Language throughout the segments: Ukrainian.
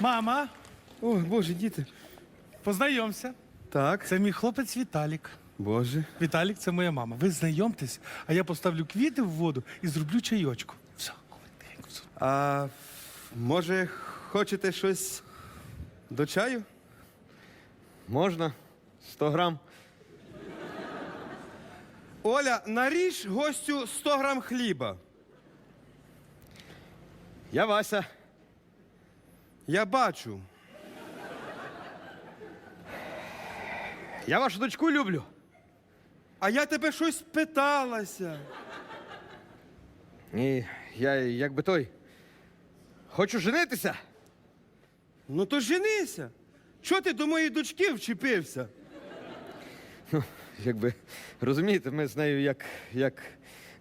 Мама, О, Боже, діти. познайомся. Так. Це мій хлопець Віталік. Боже. Віталік, це моя мама. Ви знайомтесь, а я поставлю квіти в воду і зроблю чайочку. Все, коротенько, все. А може, хочете щось до чаю? Можна? 100 грам. Оля, наріж гостю 100 грам хліба. Я Вася. Я бачу. Я вашу дочку люблю. А я тебе щось питалася. І я якби той. Хочу женитися. Ну то женися. Чого ти до моєї дочки вчепився? Якби розумієте, ми з нею як, як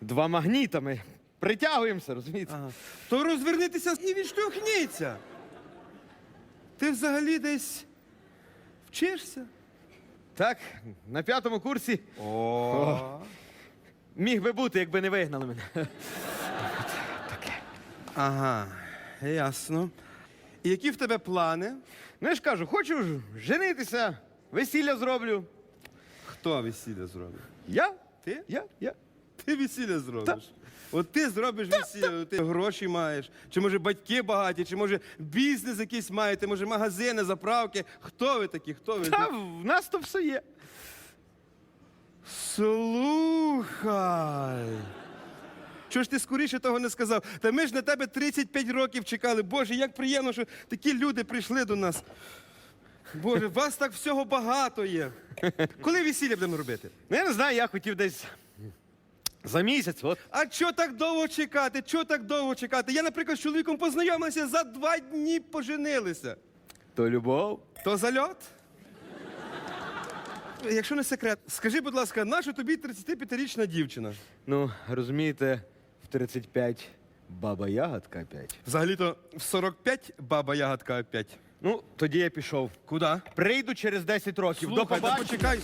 два магніта. Ми притягуємося, розумієте? Ага. То розвернитися і відштовхніться. Ти взагалі десь вчишся? Так, на п'ятому курсі О. міг би бути, якби не вигнали мене. Ага, ясно. І які в тебе плани? Ну я ж кажу, хочу ж женитися, весілля зроблю. Хто весілля зробить? Я? Ти? Я? Я? Ти весілля зробиш. От ти зробиш весілля, ти гроші маєш, чи може батьки багаті, чи може бізнес якийсь маєте, може магазини, заправки. Хто ви такі? Хто ви? Та в нас то все є. Слухай. Чого ж ти скоріше того не сказав? Та ми ж на тебе 35 років чекали. Боже, як приємно, що такі люди прийшли до нас. Боже, вас так всього багато є. Коли весілля будемо робити? Ну я не знаю, я хотів десь за місяць, от. А чого так довго чекати? Чого так довго чекати? Я, наприклад, з чоловіком познайомився, за два дні поженилися. То любов. То зальот? Якщо не секрет, скажи, будь ласка, наша тобі 35-річна дівчина? Ну, розумієте, в 35 баба ягодка опять. Взагалі-то в 45 баба ягодка опять. Ну, тоді я пішов. Куда? Прийду через 10 років. До Слухай, та побачення. почекай.